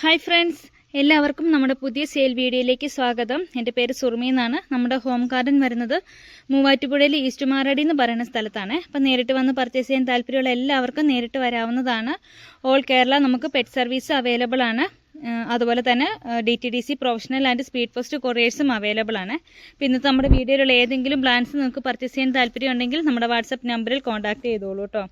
Hi friends എല്ലാവർക്കും നമ്മുടെ പുതിയ സെയിൽ വീഡിയോയിലേക്ക് സ്വാഗതം. എന്റെ പേര് സുർമി എന്നാണ്. നമ്മുടെ ഹോം ഗാർഡൻ വരുന്നത് മൂവാറ്റുപുഴയിൽ ഈസ്റ്റ് മാറാടി എന്ന് പറയുന്ന സ്ഥലത്താണ്. അപ്പം നേരിട്ട് വന്ന് പർച്ചേസ് ചെയ്യാൻ താല്പര്യമുള്ള എല്ലാവർക്കും നേരിട്ട് വരാവുന്നതാണ്. ഓൾ കേരള നമുക്ക് പെറ്റ് സർവീസ് അവൈലബിൾ ആണ്. അതുപോലെ തന്നെ D T D C professional and speed post കൊറിയേഴ്സും available ആണ്. ഇന്നത്തെ നമ്മുടെ വീഡിയോയിലുള്ള ഏതെങ്കിലും പ്ലാൻസ് നിങ്ങൾക്ക് പർച്ചേസ് ചെയ്യാൻ താല്പര്യമുണ്ടെങ്കിൽ നമ്മുടെ വാട്സപ്പ് നമ്പറിൽ കോൺടാക്ട് ചെയ്തോളൂ കേട്ടോ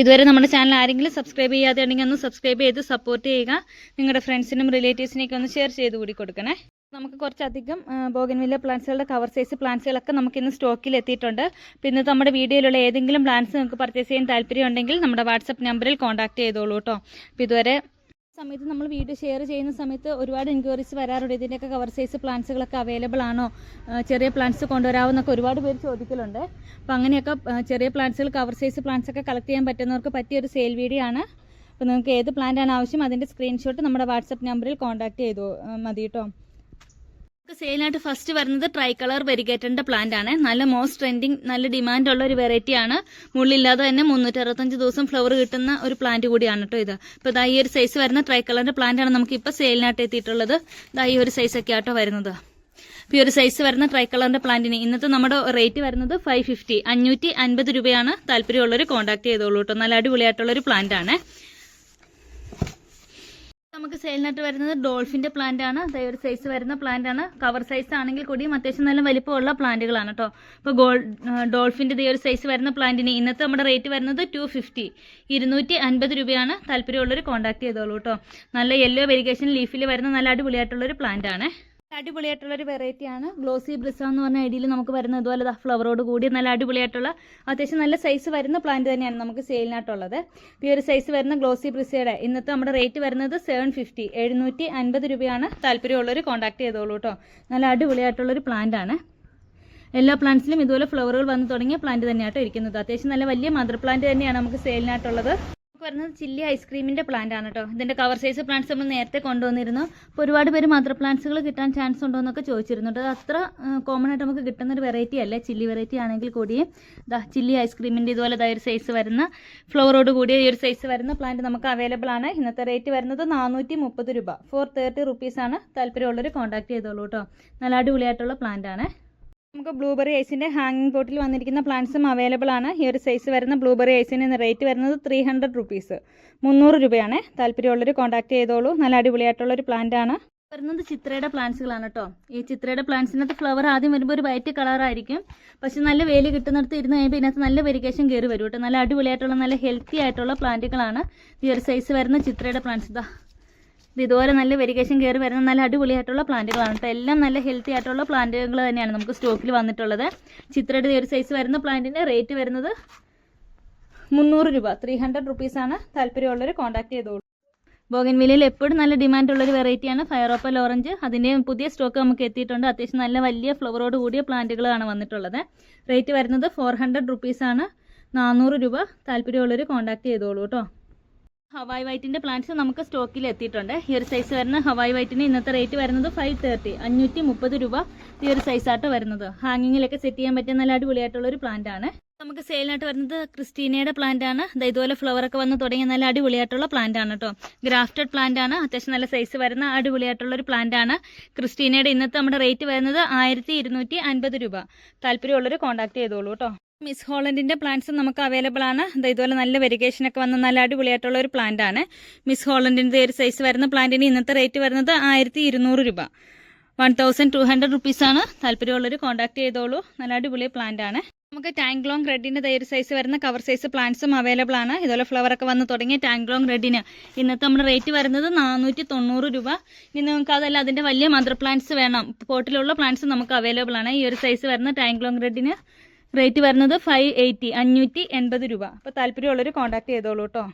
ഇതുവരെ നമ്മുടെ ചാനൽ ആരെങ്കിലും സബ്സ്ക്രൈബ് ചെയ്യാതെ ഉണ്ടെങ്കിൽ ഒന്ന് സബ്സ്ക്രൈബ് ചെയ്ത് സപ്പോർട്ട് ചെയ്യുക. നിങ്ങളുടെ ഫ്രണ്ട്സിനും റിലേറ്റീവ്സിനെയൊക്കെ ഒന്ന് ഷെയർ ചെയ്ത് കൂടി കൊടുക്കണേ. നമുക്ക് കുറച്ചധികം ബോഗൻവില്ല പ്ലാന്റ്സുകളുടെ കവർ സൈസ് പ്ലാന്റ്സുകളൊക്കെ നമുക്ക് ഇന്ന് സ്റ്റോക്കിൽ എത്തിയിട്ടുണ്ട്. പിന്നെ നമ്മുടെ വീഡിയോയിലുള്ള ഏതെങ്കിലും പ്ലാന്റ്സ് നിങ്ങൾക്ക് പർച്ചേസ് ചെയ്യാൻ താല്പര്യം ഉണ്ടെങ്കിൽ നമ്മുടെ വാട്സപ്പ് നമ്പറിൽ കോൺടാക്ട് ചെയ്തോളൂ കേട്ടോ അപ്പോൾ ഇതുവരെ സമയത്ത് നമ്മൾ വീഡിയോ ഷെയർ ചെയ്യുന്ന സമയത്ത് ഒരുപാട് എൻക്വയറീസ് വരാറുണ്ട്. ഇതിന്റെയൊക്കെ കവർ സൈസ് പ്ലാന്റ്സുകളൊക്കെ അവൈലബിൾ ആണോ? ചെറിയ പ്ലാന്റ്സ് കൊണ്ടുവരാമെന്നൊക്കെ ഒരുപാട് പേര് ചോദിക്കലുണ്ട്. അപ്പോൾ അങ്ങനെയൊക്കെ ചെറിയ പ്ലാന്റ്സുകൾ കവർ സൈസ് പ്ലാന്റ്സ് ഒക്കെ കളക്ട് ചെയ്യാൻ പറ്റുന്നവർക്ക് പറ്റിയ ഒരു സെയിൽ വീഡിയോ ആണ്. അപ്പോൾ നിങ്ങൾക്ക് ഏത് പ്ലാന്റ് ആണ് ആവശ്യം അതിന്റെ സ്ക്രീൻഷോട്ട് നമ്മുടെ വാട്സപ്പ് നമ്പറിൽ കോൺടാക്ട് ചെയ്തു മതി കേട്ടോ സെയിലായിട്ട് ഫസ്റ്റ് വരുന്നത് ട്രൈ കളർ വെരിഗേറ്ററിന്റെ പ്ലാന്റ് ആണ്. നല്ല മോസ്റ്റ് ട്രെൻഡിങ് നല്ല ഡിമാൻഡ് ഉള്ള ഒരു വെറൈറ്റി ആണ്. മുള്ളില്ലാതെ തന്നെ മുന്നൂറ്റി അറുപത്തഞ്ച് ദിവസം ഫ്ലവർ കിട്ടുന്ന ഒരു പ്ലാന്റ് കൂടിയാണ് കേട്ടോ ഇത്. ഇപ്പൊ ഇതാ ഈ ഒരു സൈസ് വരുന്ന ട്രൈ കളറിന്റെ പ്ലാന്റ് ആണ് നമുക്ക് ഇപ്പൊ സെയിലിനായിട്ട് എത്തിയിട്ടുള്ളത്. ഇതാ ഈ ഒരു സൈസ് ഒക്കെ ആട്ടോ വരുന്നത്. ഈ ഒരു സൈസ് വരുന്ന ട്രൈ കളറിന്റെ പ്ലാന്റിന് ഇന്നത്തെ നമ്മുടെ റേറ്റ് വരുന്നത് ഫൈവ് ഫിഫ്റ്റി അഞ്ഞൂറ്റി അൻപത് രൂപയാണ് താല്പര്യമുള്ളവർ കോൺടാക്ട് ചെയ്തോളൂ കേട്ടോ നല്ല അടിപൊളിയായിട്ടുള്ള ഒരു പ്ലാന്റ് ആണ്. നമുക്ക് സെയിലിനായിട്ട് വരുന്നത് ഡോൾഫിന്റെ പ്ലാന്റ് ആണ്. ഒരു സൈസ് വരുന്ന പ്ലാന്റ് ആണ്. കവർ സൈസ് ആണെങ്കിൽ കൂടിയും അത്യാവശ്യം നല്ല വലിപ്പമുള്ള പ്ലാന്റുകളാണ് കേട്ടോ. ഇപ്പൊ ഗോൾ ഡോൾഫിന്റെ ഈ ഒരു സൈസ് വരുന്ന പ്ലാന്റിന് ഇന്നത്തെ നമ്മുടെ റേറ്റ് വരുന്നത് ടു ഫിഫ്റ്റി ഇരുന്നൂറ്റി അൻപത് രൂപയാണ് താല്പര്യമുള്ളവർ കോൺടാക്ട് ചെയ്തോളൂ കേട്ടോ. നല്ല യെല്ലോ വെരിഗേഷൻ ലീഫിൽ വരുന്ന നല്ല അടിപൊളിയായിട്ടുള്ള ഒരു പ്ലാന്റ് ആണ്. അടിപൊളിയായിട്ടുള്ള ഒരു വെറൈറ്റി ആണ്. ഗ്ലോസി ബ്രിസ എന്ന് പറഞ്ഞ ഐഡിയിൽ നമുക്ക് വരുന്ന ഇതുപോലെ ഫ്ലവറോട് കൂടി നല്ല അടിപൊളിയായിട്ടുള്ള അത്യാവശ്യം നല്ല സൈസ് വരുന്ന പ്ലാന്റ് തന്നെയാണ് നമുക്ക് സെയിലിനായിട്ടുള്ളത് ഈ ഒരു സൈസ് വരുന്ന ഗ്ലോസി ബ്രിസയുടെ ഇന്നത്തെ നമ്മുടെ റേറ്റ് വരുന്നത് സെവൻ ഫിഫ്റ്റി എഴുന്നൂറ്റി അൻപത് രൂപയാണ് താല്പര്യമുള്ളവർ കോൺടാക്ട് ചെയ്തോളൂ കേട്ടോ നല്ല അടിപൊളിയായിട്ടുള്ള ഒരു പ്ലാന്റ് ആണ്. എല്ലാ പ്ലാന്റ്സിലും ഇതുപോലെ ഫ്ലവറുകൾ വന്ന് തുടങ്ങിയ പ്ലാന്റ് തന്നെയാട്ടോ ഇരിക്കുന്നത്. അത്യാവശ്യം നല്ല വലിയ മദർ പ്ലാന്റ് തന്നെയാണ് നമുക്ക് സെയിലിനായിട്ടുള്ളത് വരുന്നത് ചില്ലി ഐസ്ക്രീമിന്റെ പ്ലാന്റ് ആണ് കേട്ടോ ഇതിന്റെ കവർ സൈസ് പ്ലാന്റ്സ് നമ്മൾ നേരത്തെ കൊണ്ടുവന്നിരുന്നു. അപ്പോൾ ഒരുപാട് പേര് മദർ പ്ലാന്റ്സുകൾ കിട്ടാൻ ചാൻസ് ഉണ്ടോ എന്നൊക്കെ ചോദിച്ചിരുന്നുണ്ട് അത് അത്ര കോമൺ ആയിട്ട് നമുക്ക് കിട്ടുന്ന ഒരു വെറൈറ്റി അല്ലേ? ചില്ലി വെറൈറ്റി ആണെങ്കിൽ കൂടിയും. ദാ ചില്ലി ഐസ്ക്രീമിന്റെ ഇതുപോലെ ഒരു സൈസ് വരുന്ന ഫ്ലവറോട് കൂടിയ ഈ ഒരു സൈസ് വരുന്ന പ്ലാന്റ് നമുക്ക് അവൈലബിൾ ആണ്. ഇന്നത്തെ റേറ്റ് വരുന്നത് നാനൂറ്റി മുപ്പത് രൂപ. ഫോർ തേർട്ടി റുപ്പീസ് ആണ് താല്പര്യമുള്ളവർ കോൺടാക്ട് ചെയ്തോളൂ കേട്ടോ നല്ല അടിപൊളിയായിട്ടുള്ള പ്ലാന്റ് ആണ്. നമുക്ക് ബ്ലൂബെറി ഐസിന്റെ ഹാങ്ങിങ് പോട്ടിൽ വന്നിരിക്കുന്ന പ്ലാന്റ്സും അവൈലബിൾ ആണ്. ഈ ഒരു സൈസ് വരുന്ന ബ്ലൂബെറി ഐസിന് റേറ്റ് വരുന്നത് ത്രീ ഹൺഡ്രഡ് റുപ്പീസ് മുന്നൂറ് രൂപയാണ്. താല്പര്യമുള്ളവർ കോൺടാക്ട് ചെയ്തോളൂ. നല്ല അടിപൊളിയായിട്ടുള്ള ഒരു പ്ലാന്റ് ആണ്. വരുന്നത് ചിത്രയുടെ പ്ലാന്റ്സുകളാണ് കേട്ടോ ഈ ചിത്രയുടെ പ്ലാന്റ്സിനകത്ത് ഫ്ലവർ ആദ്യം വരുമ്പോൾ ഒരു വൈറ്റ് കളറായിരിക്കും പക്ഷെ നല്ല വേലി കിട്ടുന്നിടത്ത് ഇരുന്ന് കഴിയുമ്പോൾ ഇതിനകത്ത് നല്ല വെരിക്കേഷൻ കയറി വരും കേട്ടോ നല്ല അടിപൊളിയായിട്ടുള്ള നല്ല ഹെൽത്തി ആയിട്ടുള്ള പ്ലാന്റുകളാണ് ഈ ഒരു സൈസ് വരുന്ന ചിത്രയുടെ പ്ലാന്റ്സ് ഇതാ ഇത് ഇതുപോലെ നല്ല വെരിഗേഷൻ കയറി വരുന്ന നല്ല അടിപൊളിയായിട്ടുള്ള പ്ലാന്റുകളാണ് കേട്ടോ. എല്ലാം നല്ല ഹെൽത്തി ആയിട്ടുള്ള പ്ലാന്റുകൾ തന്നെയാണ് നമുക്ക് സ്റ്റോക്കിൽ വന്നിട്ടുള്ളത്. ചിത്രയുടെ ഒരു സൈസ് വരുന്ന പ്ലാന്റിന്റെ റേറ്റ് വരുന്നത് മുന്നൂറ് രൂപ. ത്രീ ഹൺഡ്രഡ് റുപ്പീസാണ് താല്പര്യമുള്ളവർ കോൺടാക്ട് ചെയ്തോളൂ. ബോഗൻവില്ലയിൽ എപ്പോഴും നല്ല ഡിമാൻഡ് ഉള്ള ഒരു വെറൈറ്റിയാണ് ഫയർ ഓപ്പൽ ഓറഞ്ച് അതിന്റെ പുതിയ സ്റ്റോക്ക് നമുക്ക് എത്തിയിട്ടുണ്ട്. അത്യാവശ്യം നല്ല വലിയ ഫ്ലവറോട് കൂടിയ പ്ലാന്റുകളാണ് വന്നിട്ടുള്ളത്. റേറ്റ് വരുന്നത് ഫോർ ഹൺഡ്രഡ് റുപ്പീസാണ് നാനൂറ് രൂപ താല്പര്യമുള്ളവർ കോൺടാക്ട് ചെയ്തോളൂ കേട്ടോ. ഹവായ് വൈറ്റിന്റെ പ്ലാന്റ്സ് നമുക്ക് സ്റ്റോക്കിൽ എത്തിയിട്ടുണ്ട്. ഈ ഒരു സൈസ് വരുന്ന ഹവായ് വൈറ്റിന് ഇന്നത്തെ റേറ്റ് വരുന്നത് ഫൈവ് തേർട്ടി അഞ്ഞൂറ്റി മുപ്പത് രൂപ ഈ ഒരു സൈസായിട്ട് വരുന്നത്. ഹാങ്ങിങ്ങിലൊക്കെ സെറ്റ് ചെയ്യാൻ പറ്റിയ നല്ല അടിപൊളിയായിട്ടുള്ള ഒരു പ്ലാന്റ് ആണ്. നമുക്ക് സെയിലിനായിട്ട് വരുന്നത് ക്രിസ്റ്റീനയുടെ പ്ലാന്റ് ആണ്. ഇതുപോലെ ഫ്ലവർ ഒക്കെ വന്ന് തുടങ്ങിയ നല്ല അടിപൊളിയായിട്ടുള്ള പ്ലാന്റ് ആണ് കേട്ടോ ഗ്രാഫ്റ്റഡ് പ്ലാന്റ് ആണ്. അത്യാവശ്യം നല്ല സൈസ് വരുന്ന അടിപൊളിയായിട്ടുള്ള ഒരു പ്ലാന്റ് ആണ്. ക്രിസ്റ്റീനയുടെ ഇന്നത്തെ നമ്മുടെ റേറ്റ് വരുന്നത് ആയിരത്തി രൂപ. താല്പര്യമുള്ളവർ കോൺടാക്ട് ചെയ്തോളൂ കേട്ടോ മിസ് ഹോളണ്ടിന്റെ പ്ലാന്റ്സ് നമുക്ക് അവൈലബിൾ ആണ്. ഇതുപോലെ നല്ല വെരിഗേഷൻ ഒക്കെ വന്ന നല്ല അടിപൊളിയായിട്ടുള്ള ഒരു പ്ലാന്റ് ആണ്. മിസ് ഹോളണ്ടിന്റെ ഒരു സൈസ് വരുന്ന പ്ലാന്റിന് ഇന്നത്തെ റേറ്റ് വരുന്നത് ആയിരത്തി ഇരുന്നൂറ് രൂപ. One thousand two hundred rupees ആണ്. താല്പര്യമുള്ളവർ കോൺടാക്ട് ചെയ്തോളൂ. നല്ല അടിപൊളി പ്ലാന്റ് ആണ്. നമുക്ക് ടാങ്ക്ലോങ് റെഡിന്റെ തൈര് സൈസ് വരുന്ന കവർ സൈസ് പ്ലാന്റ്സും അവൈലബിൾ ആണ്. ഇതുപോലെ ഫ്ലവർ ഒക്കെ വന്ന് തുടങ്ങിയ ടാങ്ക്ലോങ് റെഡിന് ഇന്നത്തെ നമ്മുടെ റേറ്റ് വരുന്നത് നാനൂറ്റി തൊണ്ണൂറ് രൂപ. ഇനി നിങ്ങൾക്ക് അതല്ല അതിന്റെ വലിയ മദർ പ്ലാന്റ്സ് വേണം. പോട്ടിലുള്ള പ്ലാന്റ്സ് നമുക്ക് അവൈലബിൾ ആണ്. ഈ ഒരു സൈസ് വരുന്ന ടാങ്ക്ലോങ് റെഡിന് റേറ്റ് വരുന്നത് ഫൈവ് എയ്റ്റി അഞ്ഞൂറ്റി എൺപത് രൂപ. അപ്പോൾ താല്പര്യമുള്ളവർ കോൺടാക്ട് ചെയ്തോളൂ കേട്ടോ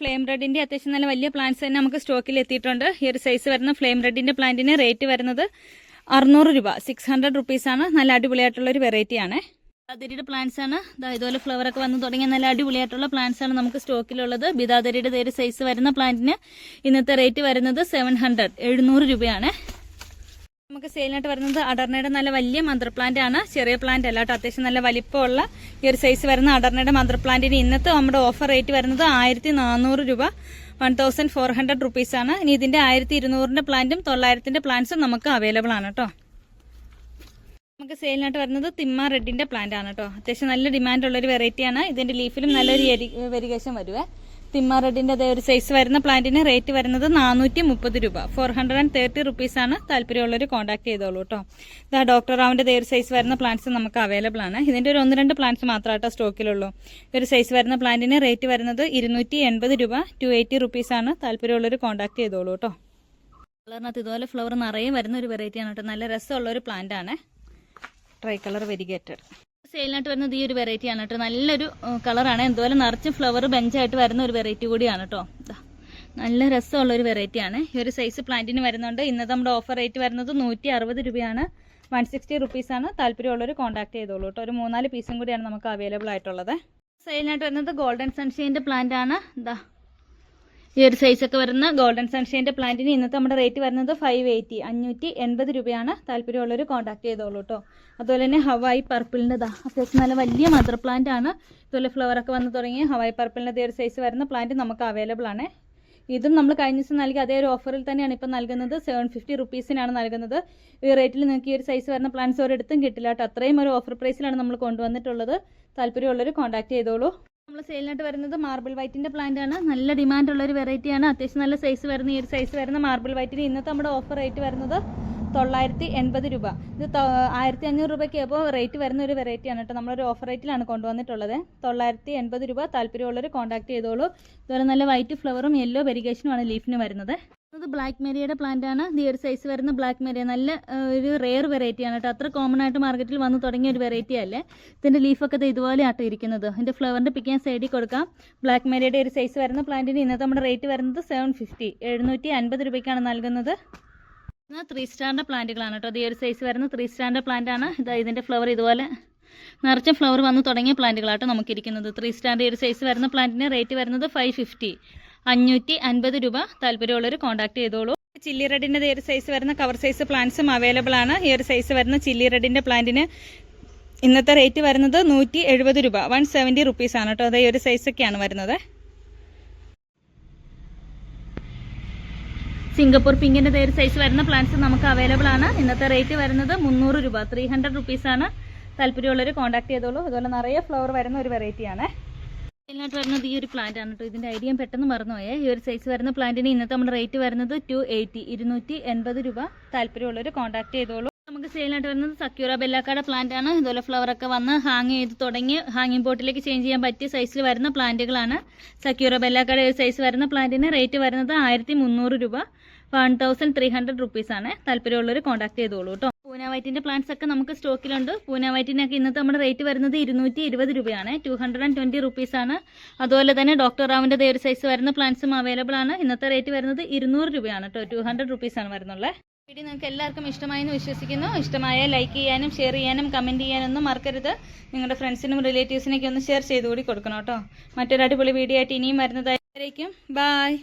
ഫ്ലെയിം റെഡിന്റെ അത്യാവശ്യം നല്ല വലിയ പ്ലാന്റ്സ് തന്നെ നമുക്ക് സ്റ്റോക്കിൽ എത്തിയിട്ടുണ്ട്. ഈ ഒരു സൈസ് വരുന്ന ഫ്ലെയിം റെഡിന്റെ പ്ലാന്റിന് റേറ്റ് വരുന്നത് അറുന്നൂറ് രൂപ. സിക്സ് ഹൺഡ്രഡ് റുപ്പീസ് ആണ്. നല്ല അടിപൊളിയായിട്ടുള്ള ഒരു വെറൈറ്റി ആണ് ബിദാദരിയുടെ പ്ലാന്റ്സ് ആണ്. ഇതുപോലെ ഫ്ലവർ ഒക്കെ വന്ന് തുടങ്ങിയ നല്ല അടിപൊളിയായിട്ടുള്ള പ്ലാന്റ്സ് ആണ് നമുക്ക് സ്റ്റോക്കിലുള്ളത് ബിദാദരിയുടെ ഒരു സൈസ് വരുന്ന പ്ലാന്റിന് ഇന്നത്തെ റേറ്റ് വരുന്നത് സെവൻ ഹൺഡ്രഡ് എഴുന്നൂറ് രൂപയാണ്. നമുക്ക് സെയിലിനായിട്ട് വരുന്നത് അടർണയുടെ നല്ല വലിയ മദർ പ്ലാന്റ് ആണ്. ചെറിയ പ്ലാന്റ് അല്ല കേട്ടോ അത്യാവശ്യം നല്ല വലിപ്പമുള്ള ഈ ഒരു സൈസ് വരുന്ന അടർണയുടെ മദർ പ്ലാന്റിന് ഇന്നത്തെ നമ്മുടെ ഓഫർ റേറ്റ് വരുന്നത് ആയിരത്തി നാനൂറ് രൂപ. One thousand four hundred rupees ആണ്. ഇനി ഇതിന്റെ ആയിരത്തി ഇരുന്നൂറിന്റെ പ്ലാന്റും തൊള്ളായിരത്തിന്റെ പ്ലാന്റ്സും നമുക്ക് അവൈലബിൾ ആണ് കേട്ടോ. നമുക്ക് സെയിലിനായിട്ട് വരുന്നത് തിമ്മ റെഡിന്റെ പ്ലാന്റ് ആണ് കേട്ടോ. അത്യാവശ്യം നല്ല ഡിമാൻഡ് ഉള്ള ഒരു വെറൈറ്റിയാണ് ഇതിന്റെ ലീഫിലും നല്ലൊരു വെരിഗേഷൻ വരുവേ. തിമ്മ റെഡിന്റെ ഒരു സൈസ് വരുന്ന പ്ലാന്റിന് റേറ്റ് വരുന്നത് നാനൂറ്റി മുപ്പത് രൂപ. Four hundred and thirty rupees ആണ് താല്പര്യമുള്ളവർ കോൺടാക്ട് ചെയ്തോളൂ കേട്ടോ ഇതാ ഡോക്ടർ റാവിന്റെ അതേ ഒരു സൈസ് വരുന്ന പ്ലാന്റ്സ് നമുക്ക് അവൈലബിൾ ആണ്. ഇതിന്റെ ഒരു ഒന്ന് രണ്ട് പ്ലാന്റ്സ് മാത്രമായിട്ടോ സ്റ്റോക്കിലുള്ളൂ ഒരു സൈസ് വരുന്ന പ്ലാന്റിന് റേറ്റ് വരുന്നത് ഇരുന്നൂറ്റി എൺപത് രൂപ ടു എയ്റ്റി റുപ്പീസ് ആണ് താല്പര്യമുള്ളവർ കോൺടാക്ട് ചെയ്തോളൂ കേട്ടോ കളറിനകത്ത് ഇതുപോലെ ഫ്ലവർ നിറയെ വരുന്ന ഒരു വെറൈറ്റി ആണ് കേട്ടോ നല്ല രസമുള്ള ഒരു പ്ലാന്റ് ആണ്. ട്രൈ കളർ വെരിഗേറ്റഡ് സെയിലിനായിട്ട് വരുന്നത് ഈ ഒരു വെറൈറ്റി ആണ് കേട്ടോ. നല്ലൊരു കളറാണ് എന്തുപോലെ നിറച്ച് ഫ്ലവർ ബെഞ്ചായിട്ട് വരുന്ന ഒരു വെറൈറ്റി കൂടിയാണ് കേട്ടോ. ദാ. നല്ല രസമുള്ള ഒരു വെറൈറ്റിയാണ് ഈ ഒരു സൈസ് പ്ലാന്റിന് വരുന്നുണ്ട്. ഇന്നത്തെ നമ്മുടെ ഓഫർ റേറ്റ് വരുന്നത് നൂറ്റി അറുപത് രൂപയാണ് വൺ സിക്സ്റ്റി റുപ്പീസാണ് താല്പര്യമുള്ളവർ കോൺടാക്ട് ചെയ്തോളൂ കേട്ടോ. ഒരു മൂന്നാൽ പീസും കൂടിയാണ് നമുക്ക് അവൈലബിൾ ആയിട്ടുള്ളത്. സെയിലിനായിട്ട് വരുന്നത് ഗോൾഡൻ സൺഷൈന്റെ പ്ലാന്റ് ആണ്. ഇതാ ഈ ഒരു സൈസൊക്കെ വരുന്ന ഗോൾഡൻ സൺഷൈന്റെ പ്ലാന്റിന് ഇന്നത്തെ നമ്മുടെ റേറ്റ് വരുന്നത് ഫൈവ് എയ്റ്റി അഞ്ഞൂറ്റി എൺപത് രൂപയാണ് താല്പര്യമുള്ളവർ കോൺടാക്ട് ചെയ്തോളൂ കേട്ടോ അതുപോലെ തന്നെ ഹവായി പർപ്പിളിന്റെ ദാ അത്യാവശ്യം നല്ല വലിയ മദർ പ്ലാന്റ് ആണ്. ഇതുപോലെ ഫ്ലവർ ഒക്കെ വന്ന് തുടങ്ങി ഹവായി പർപ്പിളിന്റെ ഒരു സൈസ് വരുന്ന പ്ലാന്റ് നമുക്ക് അവൈലബിൾ ആണ്. ഇതും നമ്മൾ കഴിഞ്ഞ ദിവസം നൽകി അതേ ഒരു ഓഫറിൽ തന്നെയാണ് ഇപ്പം നൽകുന്നത്. സെവൻ ഫിഫ്റ്റി റുപ്പീസിനാണ് നൽകുന്നത്. ഈ റേറ്റിൽ നിങ്ങൾക്ക് ഈ ഒരു സൈസ് വരുന്ന പ്ലാന്റ്സ് ഒരിടത്തും കിട്ടില്ല കേട്ടോ അത്രയും ഒരു ഓഫർ പ്രൈസിലാണ് നമ്മൾ കൊണ്ടുവന്നിട്ടുള്ളത്. താല്പര്യമുള്ളവർ കോൺടാക്ട് ചെയ്തോളൂ. നമ്മൾ സെയിലിനായിട്ട് വരുന്നത് മാർബിൾ വൈറ്റിന്റെ പ്ലാന്റ് ആണ്. നല്ല ഡിമാൻഡ് ഉള്ള ഒരു വെറൈറ്റി ആണ്. അത്യാവശ്യം നല്ല സൈസ് വരുന്ന ഈ ഒരു സൈസ് വരുന്ന മാർബിൾ വൈറ്റിന് ഇന്നത്തെ നമ്മുടെ ഓഫർ റേറ്റ് വരുന്നത് തൊള്ളായിരത്തി എൺപത് രൂപ. ഇത് ആയിരത്തി അഞ്ഞൂറ് രൂപയ്ക്ക് അപ്പോൾ റേറ്റ് വരുന്ന ഒരു വെറൈറ്റി ആണ് കേട്ടോ. നമ്മളൊരു ഓഫർ റേറ്റിലാണ് കൊണ്ടുവന്നിട്ടുള്ളത്. തൊള്ളായിരത്തി എൺപത് രൂപ താല്പര്യമുള്ളവർ കോൺടാക്ട് ചെയ്തോളൂ. ഇതുപോലെ നല്ല വൈറ്റ് ഫ്ലവറും യെല്ലോ വെരിഗേഷനുമാണ് ലീഫിന് വരുന്നത്. ഇത് ബ്ലാക്ക് മേരിയുടെ പ്ലാന്റ് ആണ്. ഈ ഒരു സൈസ് വരുന്ന ബ്ലാക്ക് മേരിയ നല്ല ഒരു റെയർ വെറൈറ്റി ആണ് കേട്ടോ. അത്ര കോമൺ ആയിട്ട് മാർക്കറ്റിൽ വന്ന് തുടങ്ങിയ ഒരു വെറൈറ്റി അല്ലേ? ഇതിന്റെ ലീഫൊക്കെ ഇത് ഇതുപോലെ ആട്ടോ ഇരിക്കുന്നത്. ഇതിന്റെ ഫ്ലവറിന്റെ പിക്കാൻ സൈഡിൽ കൊടുക്കാം. ബ്ലാക്ക് മേരിയുടെ ഒരു സൈസ് വരുന്ന പ്ലാന്റിന് ഇന്നത്തെ നമ്മുടെ റേറ്റ് വരുന്നത് സെവൻ ഫിഫ്റ്റി എഴുന്നൂറ്റി അൻപത് രൂപയ്ക്കാണ് നൽകുന്നത്. ത്രീ സ്റ്റാറിന്റെ പ്ലാന്റുകളാണ് കേട്ടോ. ഈ ഒരു സൈസ് വരുന്ന ത്രീ സ്റ്റാറിന്റെ പ്ലാന്റ് ആണ്. ഇതാ ഇതിന്റെ ഫ്ലവർ ഇതുപോലെ നിറച്ച ഫ്ലവർ വന്ന് തുടങ്ങിയ പ്ലാന്റുകളാട്ടോ നമുക്കിരിക്കുന്നത്. ത്രീ സ്റ്റാറിന്റെ ഒരു സൈസ് വരുന്ന പ്ലാന്റിന് റേറ്റ് വരുന്നത് ഫൈവ് ഫിഫ്റ്റി അഞ്ഞൂറ്റി അൻപത് രൂപ താല്പര്യമുള്ളവർ കോൺടാക്ട് ചെയ്തോളൂ. ചില്ലി റെഡിന്റെ ഒരു സൈസ് വരുന്ന കവർ സൈസ് പ്ലാന്റ്സും അവൈലബിൾ ആണ്. ഈ ഒരു സൈസ് വരുന്ന ചില്ലി റെഡിന്റെ പ്ലാന്റിന് ഇന്നത്തെ റേറ്റ് വരുന്നത് നൂറ്റി എഴുപത് രൂപ. വൺ സെവന്റി റുപ്പീസ് ആണ് കേട്ടോ. അതേ ഒരു സൈസൊക്കെയാണ് വരുന്നത്. സിംഗപ്പൂർ പിങ്കിന്റെ ദേ ഒരു സൈസ് വരുന്ന പ്ലാന്റ്സ് നമുക്ക് അവൈലബിൾ ആണ്. ഇന്നത്തെ റേറ്റ് വരുന്നത് മുന്നൂറ് രൂപ. ത്രീ ഹൺഡ്രഡ് റുപ്പീസാണ് താല്പര്യമുള്ളവർ കോൺടാക്ട് ചെയ്തോളൂ. അതുപോലെ നിറയെ ഫ്ലവർ വരുന്ന ഒരു വെറൈറ്റി ആണ് ഇതിനായിട്ട് വരുന്നത് ഈ ഒരു പ്ലാന്റ് ആണ് കേട്ടോ ഇതിന്റെ ഐഡിയ പെട്ടെന്ന് മറന്നുപോയേ. ഈ ഒരു സൈസ് വരുന്ന പ്ലാന്റിന് ഇന്നത്തെ നമ്മുടെ റേറ്റ് വരുന്നത് ടു എയ്റ്റി ഇരുന്നൂറ്റി എൺപത് രൂപ. താല്പര്യമുള്ളവർ കോൺടാക്ട് ചെയ്തോളൂ. നമുക്ക് സെയിലായിട്ട് വരുന്നത് സക്യൂറ ബെല്ലാക്കാട പ്ലാന്റ് ആണ്. ഇതുപോലെ ഫ്ലവർ ഒക്കെ വന്ന് ഹാങ് ചെയ്ത് തുടങ്ങി ഹാങ്ങിങ് പോട്ടിലേക്ക് ചേഞ്ച് ചെയ്യാൻ പറ്റിയ സൈസിൽ വരുന്ന പ്ലാന്റുകളാണ് സക്യൂറ ബെല്ലാക്കാട ഒരു സൈസ് വരുന്ന പ്ലാന്റിന് റേറ്റ് വരുന്നത് ആയിരത്തി രൂപ. One thousand three hundred rupees ആണ്. താല്പര്യമുള്ളവർ കോൺടാക്ട് ചെയ്തോളൂ കേട്ടോ പൂന വൈറ്റിന്റെ പ്ലാന്റ്സ് ഒക്കെ നമുക്ക് സ്റ്റോക്കിലുണ്ട് പൂന വൈറ്റിനൊക്കെ ഇന്നത്തെ നമ്മുടെ റേറ്റ് വരുന്നത് ഇരുന്നൂറ്റി ഇരുപത് രൂപയാണ്. Two hundred and twenty rupees ആണ്. അതുപോലെ തന്നെ ഡോക്ടർ റാവിന്റെ ദേ ഒരു സൈസ് വരുന്ന പ്ലാന്റ്സും അവൈലബിൾ ആണ്. ഇന്നത്തെ റേറ്റ് വരുന്നത് ഇരുന്നൂറ് രൂപയാണ് കേട്ടോ. ടു ഹൺഡ്രഡ് റുപ്പീസ് ആണ് വരുന്നുള്ളത് വീഡിയോ നിങ്ങൾക്ക് എല്ലാവർക്കും ഇഷ്ടമായെന്ന് വിശ്വസിക്കുന്നു. ഇഷ്ടമായ ലൈക്ക് ചെയ്യാനും ഷെയർ ചെയ്യാനും കമന്റ് ചെയ്യാനൊന്നും മറക്കരുത്. നിങ്ങളുടെ ഫ്രണ്ട്സിനും റിലേറ്റീവ്സിനൊക്കെ ഒന്ന് ഷെയർ ചെയ്ത് കൂടി കൊടുക്കണം കേട്ടോ. മറ്റൊരു അടിപൊളി വീഡിയോ ആയിട്ട് ഇനിയും വരുന്നതായിരിക്കും. ബായ്